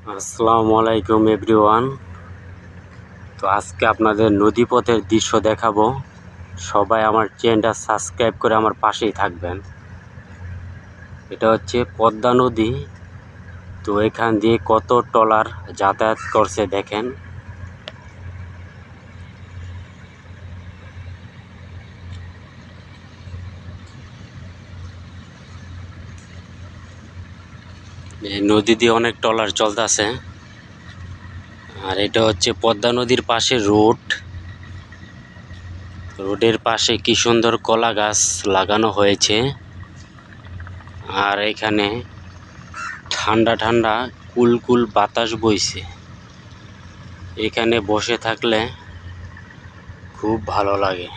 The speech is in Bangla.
আসসালামু আলাইকুম এভরিওয়ান তো আজকে আপনাদের নদীপথের দৃশ্য দেখাবো। সবাই আমার চ্যানেলটা সাবস্ক্রাইব করে আমার পাশেই থাকবেন। এটা হচ্ছে পদ্মা নদী। তো এখান দিয়ে কত টলার যাতায়াত করছে দেখেন। এই নদী দিয়ে অনেক ট্রলার চলতেছে। আর এটা হচ্ছে পদ্মা নদীর পাশে রোড। রোডের পাশে কি সুন্দর কলা গাছ লাগানো হয়েছে। আর এখানে ঠান্ডা ঠান্ডা কুলকুল বাতাস বইছে। এখানে বসে থাকলে খুব ভালো লাগে।